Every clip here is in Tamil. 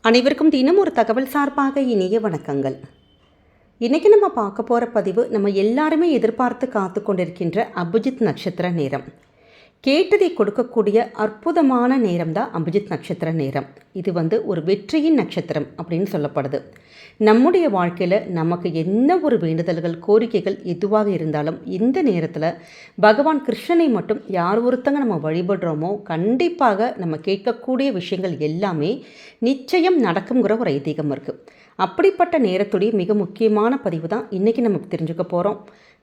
அனைவருக்கும் தினம் ஒரு தகவல் சார்பாக இனிய வணக்கங்கள். இன்றைக்கி நம்ம பார்க்க போகிற பதிவு நம்ம எல்லாருமே எதிர்பார்த்து காத்து கொண்டிருக்கின்ற அபிஜித் நட்சத்திர நேரம். கேட்டதை கொடுக்கக்கூடிய அற்புதமான நேரம் தான் அபிஜித் நட்சத்திர நேரம். இது வந்து ஒரு வெற்றியின் நட்சத்திரம் அப்படின்னு சொல்லப்படுது. நம்முடைய வாழ்க்கையில் நமக்கு என்ன ஒரு வேண்டுதல்கள் கோரிக்கைகள் எதுவாக இருந்தாலும் இந்த நேரத்தில் பகவான் கிருஷ்ணனை மட்டும் யார் ஒருத்தங்க நம்ம வழிபடுறோமோ கண்டிப்பாக நம்ம கேட்கக்கூடிய விஷயங்கள் எல்லாமே நிச்சயம் நடக்குங்கிற ஒரு ஐதீகம் இருக்குது அப்படிப்பட்ட நேரத்துடைய மிக முக்கியமான பதிவு தான் இன்றைக்கி நமக்கு தெரிஞ்சுக்க போகிறோம்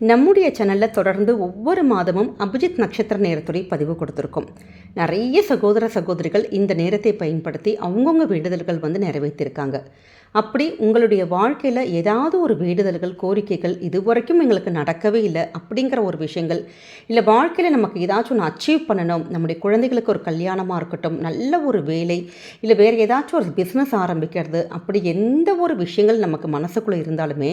நம்முடைய சேனலில் தொடர்ந்து ஒவ்வொரு மாதமும் அபிஜித் நட்சத்திர நேரத்துடைய பதிவு கொடுத்துருக்கோம். நிறைய சகோதர சகோதரிகள் இந்த நேரத்தை பயன்படுத்தி அவங்கவுங்க வேண்டுதல்கள் வந்து நிறைவேற்றியிருக்காங்க அப்படி உங்களுடைய வாழ்க்கையில் ஏதாவது ஒரு வேண்டுதல்கள் கோரிக்கைகள் இது வரைக்கும் எங்களுக்கு நடக்கவே இல்லை அப்படிங்கிற ஒரு விஷயங்கள் இல்லை வாழ்க்கையில் நமக்கு ஏதாச்சும் ஒன்று அச்சீவ் பண்ணணும் நம்முடைய குழந்தைகளுக்கு ஒரு கல்யாணமாக இருக்கட்டும் நல்ல ஒரு வேலை இல்லை வேறு ஏதாச்சும் ஒரு பிஸ்னஸ் ஆரம்பிக்கிறது அப்படி எந்த ஒரு விஷயங்கள் நமக்கு மனசுக்குள்ளே இருந்தாலுமே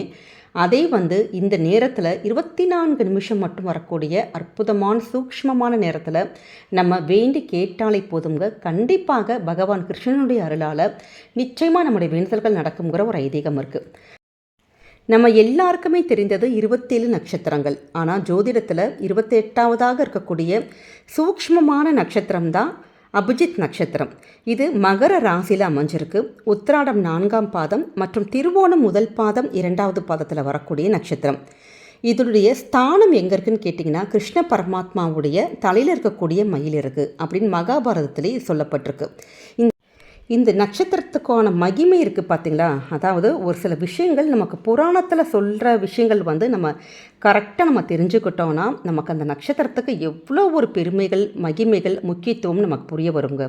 அதே வந்து இந்த நேரத்தில் இருபத்தி நான்கு நிமிஷம் மட்டும் வரக்கூடிய அற்புதமான சூக்ஷ்மமான நேரத்தில் நம்ம வேண்டி கேட்டாலே போதுங்க கண்டிப்பாக பகவான் கிருஷ்ணனுடைய அருளால் நிச்சயமாக நம்முடைய வேண்டுதல்கள் நடக்குங்கிற ஒரு ஐதீகம் இருக்குது நம்ம எல்லாருக்குமே தெரிந்தது இருபத்தேழு நட்சத்திரங்கள். ஆனால் ஜோதிடத்தில் இருபத்தெட்டாவதாக இருக்கக்கூடிய சூக்ஷ்மமான நட்சத்திரம் தான் அபிஜித் நட்சத்திரம். இது மகர ராசியில் அமைஞ்சிருக்கு. உத்திராடம் நான்காம் பாதம் மற்றும் திருவோணம் முதல் பாதம் இரண்டாவது பாதத்தில் வரக்கூடிய நட்சத்திரம். இதனுடைய ஸ்தானம் எங்கே இருக்குன்னு கேட்டிங்கன்னா கிருஷ்ண பரமாத்மாவுடைய தலையில் இருக்கக்கூடிய மயில் இருக்குது அப்படின்னு மகாபாரதத்திலே சொல்லப்பட்டிருக்கு. இந்த நட்சத்திரத்துக்கான மகிமை இருக்குது பார்த்தீங்களா? அதாவது ஒரு சில விஷயங்கள் நமக்கு புராணத்தில் சொல்கிற விஷயங்கள் வந்து நம்ம கரெக்டாக நம்ம தெரிஞ்சுக்கிட்டோன்னா நமக்கு அந்த நட்சத்திரத்துக்கு எவ்வளோ ஒரு பெருமைகள் மகிமைகள் முக்கியத்துவம் நமக்கு புரிய வருங்க.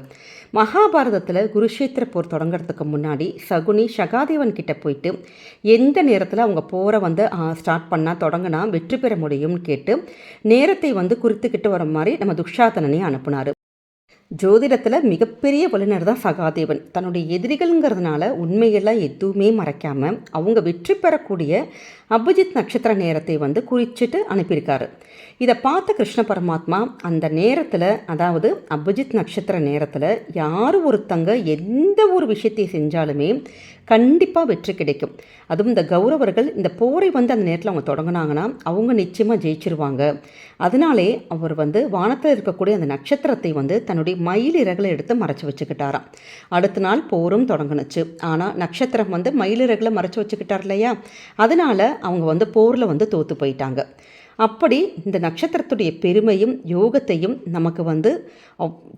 மகாபாரதத்தில் குருஷேத்திர போர் தொடங்குறதுக்கு முன்னாடி சகுனி சகாதேவன் கிட்ட போயிட்டு எந்த நேரத்தில் அவங்க போரை வந்து ஸ்டார்ட் பண்ணால் தொடங்கினா வெற்றி பெற முடியும்னு கேட்டு நேரத்தை வந்து குறித்துக்கிட்டு வர மாதிரி நம்ம துஷாதனனை அனுப்புனார். ஜோதிடத்தில் மிகப்பெரிய வல்லுநர் தான் சகாதேவன். தன்னுடைய எதிரிகள்ங்கிறதுனால உண்மையெல்லாம் எதுவுமே மறைக்காமல் அவங்க வெற்றி பெறக்கூடிய அபிஜித் நட்சத்திர நேரத்தை வந்து குறிச்சிட்டு அனுப்பியிருக்காரு. இதை பார்த்த கிருஷ்ண பரமாத்மா அந்த நேரத்தில் அதாவது அபிஜித் நட்சத்திர நேரத்தில் யார் ஒருத்தங்க எந்த ஒரு விஷயத்தை செஞ்சாலுமே கண்டிப்பாக வெற்றி கிடைக்கும். அதுவும் இந்த கௌரவர்கள் இந்த போரை வந்து அந்த நேரத்தில் அவங்க தொடங்கினாங்கன்னா அவங்க நிச்சயமாக ஜெயிச்சிருவாங்க. அதனாலே அவர் வந்து வானத்தில் இருக்கக்கூடிய அந்த நட்சத்திரத்தை வந்து தன்னுடைய மயில் இறகுல எடுத்து மறைச்சி வச்சுக்கிட்டாராம். அடுத்த நாள் போரும் தொடங்குனுச்சு. ஆனால் நட்சத்திரம் வந்து மயில் இறகுல மறைச்சி வச்சுக்கிட்டார் இல்லையா? அதனால் அவங்க வந்து போரில் வந்து தோற்று போயிட்டாங்க. அப்படி இந்த நட்சத்திரத்துடைய பெருமையும் யோகத்தையும் நமக்கு வந்து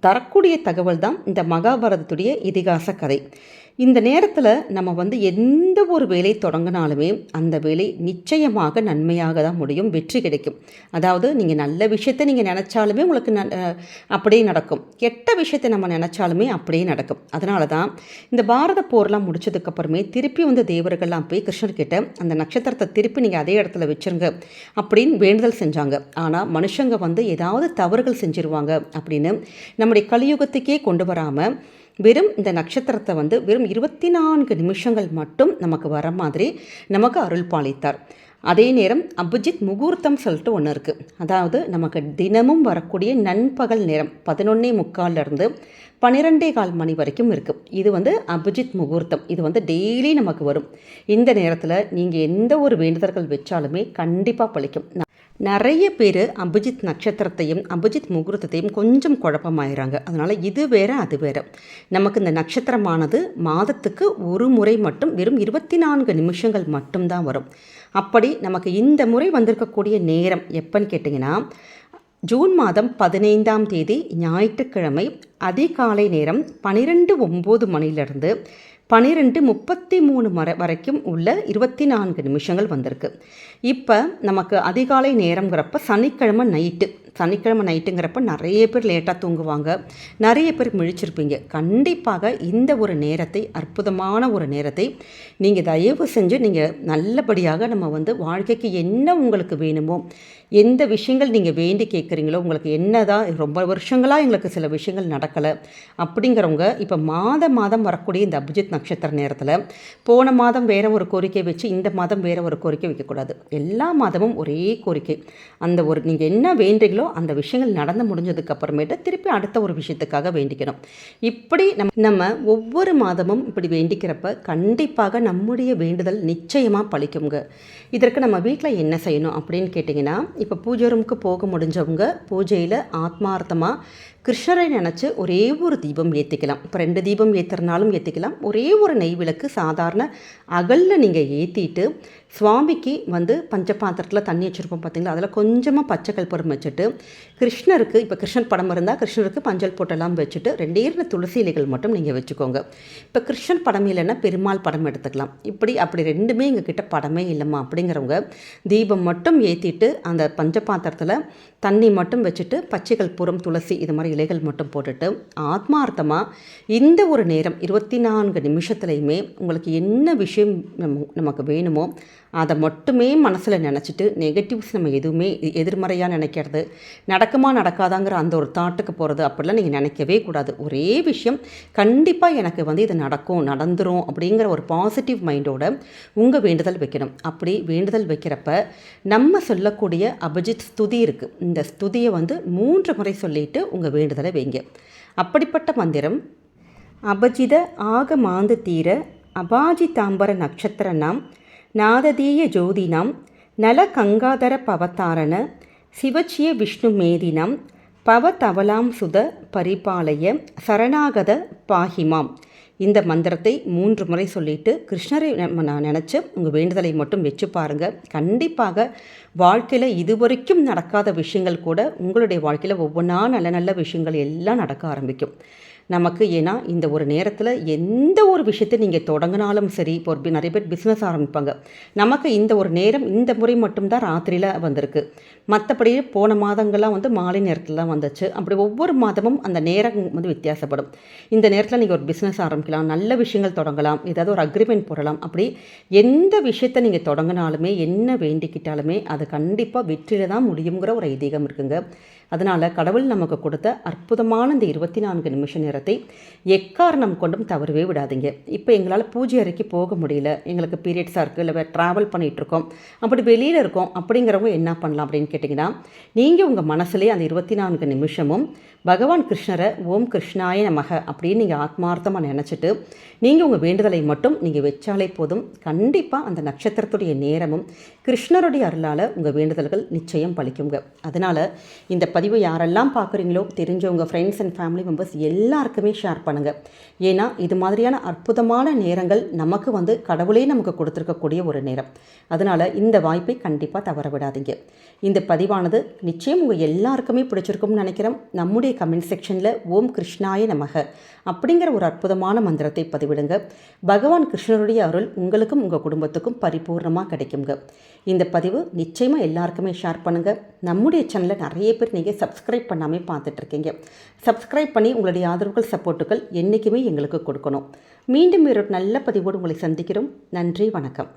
தரக்கூடிய தகவல் தான் இந்த மகாபாரதத்துடைய இதிகாச கதை. இந்த நேரத்தில் நம்ம வந்து எந்த ஒரு வேலை தொடங்கினாலுமே அந்த வேலை நிச்சயமாக நன்மையாக தான் முடியும் வெற்றி கிடைக்கும். அதாவது நீங்கள் நல்ல விஷயத்தை நீங்கள் நினச்சாலுமே உங்களுக்கு ந அப்படியே நடக்கும். கெட்ட விஷயத்தை நம்ம நினச்சாலுமே அப்படியே நடக்கும். அதனால தான் இந்த பாரத போர்லாம் முடிச்சதுக்கப்புறமே திருப்பி வந்து தேவர்கள்லாம் போய் கிருஷ்ணர்கிட்ட அந்த நட்சத்திரத்தை திருப்பி நீங்கள் அதே இடத்துல வச்சுருங்க அப்படின்னு வேண்டுதல் செஞ்சாங்க. ஆனால் மனுஷங்க வந்து ஏதாவது தவறுகள் செஞ்சுருவாங்க அப்படின்னு நம்முடைய கலியுகத்துக்கே கொண்டு வராமல் வெறும் இந்த நட்சத்திரத்தை வந்து வெறும் இருபத்தி நான்கு நிமிஷங்கள் மட்டும் நமக்கு வர மாதிரி நமக்கு அருள் பாலித்தார். அதே நேரம் அபிஜித் முகூர்த்தம் சொல்லிட்டு ஒன்று இருக்குது அதாவது நமக்கு தினமும் வரக்கூடிய நண்பகல் நேரம் பதினொன்னே முக்கால்லேருந்து பன்னிரெண்டே கால் மணி வரைக்கும் இருக்குது இது வந்து அபிஜித் முகூர்த்தம். இது வந்து டெய்லி நமக்கு வரும். இந்த நேரத்தில் நீங்கள் எந்த ஒரு வேண்டுதல்கள் வச்சாலுமே கண்டிப்பாக பழிக்கும். நிறைய பேர் அபிஜித் நட்சத்திரத்தையும் அபிஜித் முகூர்த்தத்தையும் கொஞ்சம் குழப்பமாயிறாங்க. அதனால் இது வேறு அது வேறு. நமக்கு இந்த நட்சத்திரமானது மாதத்துக்கு ஒரு முறை மட்டும் வெறும் இருபத்தி நான்கு நிமிஷங்கள் மட்டும்தான் வரும். அப்படி நமக்கு இந்த முறை வந்திருக்கக்கூடிய நேரம் எப்போன்னு கேட்டிங்கன்னா ஜூன் மாதம் பதினைந்தாம் தேதி ஞாயிற்றுக்கிழமை அதிகாலை நேரம் பன்னிரெண்டு ஒம்பது மணிலிருந்து பன்னிரெண்டு முப்பத்தி மூணு மர வரைக்கும் உள்ள இருபத்தி நான்கு நிமிஷங்கள் வந்திருக்கு. இப்போ நமக்கு அதிகாலை நேரங்கிறப்ப சனிக்கிழமை நைட்டு சனிக்கிழமை நைட்டுங்கிறப்ப நிறைய பேர் லேட்டாக தூங்குவாங்க. நிறைய பேர் முழிச்சிருப்பீங்க. கண்டிப்பாக இந்த ஒரு நேரத்தை அற்புதமான ஒரு நேரத்தை நீங்கள் தயவு செஞ்சு நீங்கள் நல்லபடியாக நம்ம வந்து வாழ்க்கைக்கு என்ன உங்களுக்கு வேணுமோ எந்த விஷயங்கள் நீங்கள் வேண்டி கேட்குறீங்களோ உங்களுக்கு என்னதான் ரொம்ப வருஷங்களாக எங்களுக்கு சில விஷயங்கள் நடக்கலை அப்படிங்கிறவங்க இப்போ மாதம் மாதம் வரக்கூடிய இந்த அபிஜித் நட்சத்திர நேரத்தில் போன மாதம் வேறு ஒரு கோரிக்கை வச்சு இந்த மாதம் வேறு ஒரு கோரிக்கை வைக்கக்கூடாது. எல்லா மாதமும் ஒரே கோரிக்கை. அந்த ஒரு நீங்கள் என்ன வேண்டுறீங்களோ அந்த விஷயங்கள் நடந்து முடிஞ்சதுக்கு அப்புறமேட்டு திருப்பி அடுத்த ஒரு விஷயத்துக்காக வேண்டிக்கணும். இப்படி நம் நம்ம ஒவ்வொரு மாதமும் இப்படி வேண்டிக்கிறப்ப கண்டிப்பாக நம்முடைய வேண்டுதல் நிச்சயமாக பழிக்குங்க. இதற்கு நம்ம வீட்டில் என்ன செய்யணும் அப்படின்னு கேட்டிங்கன்னா இப்போ பூஜை ரூமுக்கு போக முடிஞ்சவங்க பூஜையில் ஆத்மார்த்தமாக கிருஷ்ணரை நினச்சி ஒரே ஒரு தீபம் ஏற்றிக்கலாம் இப்போ ரெண்டு தீபம் ஏற்றுறனாலும் ஏற்றிக்கலாம் ஒரே ஒரு நெய் விளக்கு சாதாரண அகலில் நீங்கள் ஏற்றிட்டு சுவாமிக்கு வந்து பஞ்சபாத்திரத்தில் தண்ணி வச்சுருப்போம் பார்த்தீங்களா அதில் கொஞ்சமாக பச்சை கல்புரம் வச்சுட்டு கிருஷ்ணருக்கு இப்போ கிருஷ்ணன் படம் இருந்தால் கிருஷ்ணருக்கு பஞ்சல் போட்டெல்லாம் வச்சுட்டு ரெண்டே ரெண்டு துளசி இலைகள் மட்டும் நீங்கள் வச்சுக்கோங்க. இப்போ கிருஷ்ணன் படம் இல்லைன்னா பெருமாள் படம் எடுத்துக்கலாம். இப்படி அப்படி ரெண்டுமே எங்கள் கிட்ட படமே இல்லைம்மா அப்படிங்கிறவங்க தீபம் மட்டும் ஏற்றிட்டு அந்த பஞ்சபாத்திரத்தில் தண்ணி மட்டும் வச்சுட்டு பச்சை கற்பூரம் துளசி இது மாதிரி இலைகள் மட்டும் போட்டுட்டு ஆத்மார்த்தமாக இந்த ஒரு நேரம் இருபத்தி நான்கு நிமிஷத்துலையுமே உங்களுக்கு என்ன விஷயம் நம்ம நமக்கு வேணுமோ அதை மட்டுமே மனசில் நினச்சிட்டு நெகட்டிவ்ஸ் நம்ம எதுவுமே எதிர்மறையாக நினைக்கிறது நடக்குமா நடக்காதாங்கிற அந்த ஒரு தாட்டுக்கு போகிறது அப்படிலாம் நீங்கள் நினைக்கவே கூடாது. ஒரே விஷயம் கண்டிப்பாக எனக்கு வந்து இது நடக்கும் நடந்துரும் அப்படிங்கிற ஒரு பாசிட்டிவ் மைண்டோட உங்கள் வேண்டுதல் வைக்கணும். அப்படி வேண்டுதல் வைக்கிறப்ப நம்ம சொல்லக்கூடிய அபிஜித் ஸ்துதி இருக்குது இந்த ஸ்துதியை வந்து மூன்று முறை சொல்லிட்டு உங்கள் வேண்டுதலை வைங்க. அப்படிப்பட்ட மந்திரம் அபஜித ஆக மாந்து தீர அபாஜிதாம்பர நட்சத்திரனாம் நாததீய ஜோதினாம் நல கங்காதர பவதாரண சிவச்சிய விஷ்ணு மேதினம் பவதவலாம் சுத பரிபாலய சரணாகத பாஹிமாம் இந்த மந்திரத்தை மூன்று முறை சொல்லிட்டு கிருஷ்ணரை நான் நினச்சி உங்கள் வேண்டுதலை மட்டும் வச்சு பாருங்கள் கண்டிப்பாக வாழ்க்கையில் இதுவரைக்கும் நடக்காத விஷயங்கள் கூட உங்களுடைய வாழ்க்கையில் ஒவ்வொன்றா நல்ல நல்ல விஷயங்கள் எல்லாம் நடக்க ஆரம்பிக்கும். நமக்கு ஏன்னா இந்த ஒரு நேரத்தில் எந்த ஒரு விஷயத்தை நீங்கள் தொடங்கினாலும் சரி இப்போ ஒரு நிறைய பேர் பிஸ்னஸ் ஆரம்பிப்பாங்க. நமக்கு இந்த ஒரு நேரம் இந்த முறை மட்டும்தான் ராத்திரியில் வந்திருக்கு. மற்றபடி போன மாதங்கள்லாம் வந்து மாலை நேரத்தில் தான் வந்துச்சு. அப்படி ஒவ்வொரு மாதமும் அந்த நேரம் வந்து வித்தியாசப்படும். இந்த நேரத்தில் நீங்கள் ஒரு பிஸ்னஸ் ஆரம்பிக்கலாம் நல்ல விஷயங்கள் தொடங்கலாம் ஏதாவது ஒரு அக்ரிமெண்ட் போடலாம். அப்படி எந்த விஷயத்தை நீங்கள் தொடங்கினாலுமே என்ன வேண்டிக்கிட்டாலுமே அது கண்டிப்பாக வெற்றியில் தான் முடியுங்கிற ஒரு ஐதீகம் இருக்குங்க. அதனால் கடவுள் நமக்கு கொடுத்த அற்புதமான இந்த இருபத்தி நான்கு நிமிஷ நேரத்தை எக்காரணம் கொண்டும் தவறவே விடாதீங்க. இப்போ எங்களால் பூஜை அறைக்கு போக முடியல. எங்களுக்கு பீரியட்ஸாக இருக்குது இல்லை ட்ராவல் பண்ணிகிட்ருக்கோம் அப்படி வெளியில் இருக்கோம். அப்படிங்கிறவங்க என்ன பண்ணலாம் அப்படின்னு கேட்டிங்கன்னா நீங்கள் உங்கள் மனசுலேயே அந்த இருபத்தி நான்கு நிமிஷமும் பகவான் கிருஷ்ணரை ஓம் கிருஷ்ணாய நமக அப்படின்னு நீங்கள் ஆத்மார்த்தமாக நினச்சிட்டு நீங்கள் உங்கள் வேண்டுதலை மட்டும் நீங்கள் வச்சாலே போதும். கண்டிப்பாக அந்த நட்சத்திரத்துடைய நேரமும் கிருஷ்ணருடைய அருளால் உங்கள் வேண்டுதல்கள் நிச்சயம் பலிக்குங்க. அதனால் இந்த பதிவு யாரெல்லாம் பார்க்குறீங்களோ தெரிஞ்சவங்க ஃப்ரெண்ட்ஸ் அண்ட் ஃபேமிலி மெம்பர்ஸ் எல்லாருக்குமே ஷேர் பண்ணுங்கள் ஏன்னா இது மாதிரியான அற்புதமான நேரங்கள் நமக்கு வந்து கடவுளே நமக்கு கொடுத்துருக்கக்கூடிய ஒரு நேரம். அதனால் இந்த வாய்ப்பை கண்டிப்பாக தவற விடாதீங்க. இந்த பதிவானது நிச்சயம் உங்கள் எல்லாருக்குமே பிடிச்சிருக்கும்னு நினைக்கிறோம் நம்முடைய கமெண்ட் செக்ஷனில் ஓம் கிருஷ்ணாய நமக அப்படிங்கிற ஒரு அற்புதமான மந்திரத்தை பதிவிடுங்க. பகவான் கிருஷ்ணருடைய அருள் உங்களுக்கும் உங்கள் குடும்பத்துக்கும் பரிபூர்ணமாக கிடைக்குங்க. இந்த பதிவு நிச்சயமாக எல்லாருக்குமே ஷேர் பண்ணுங்கள் நம்முடைய சேனலில் நிறைய பேர் நீங்கள் சப்ஸ்கிரைப் பண்ணாமல் பார்த்துட்ருக்கீங்க. சப்ஸ்கிரைப் பண்ணி உங்களுடைய ஆதரவுகள் சப்போர்ட்டுகள் என்றைக்குமே எங்களுக்கு கொடுக்கணும். மீண்டும் ஒரு நல்ல பதிவோடு உங்களை சந்திக்கிறோம். நன்றி வணக்கம்.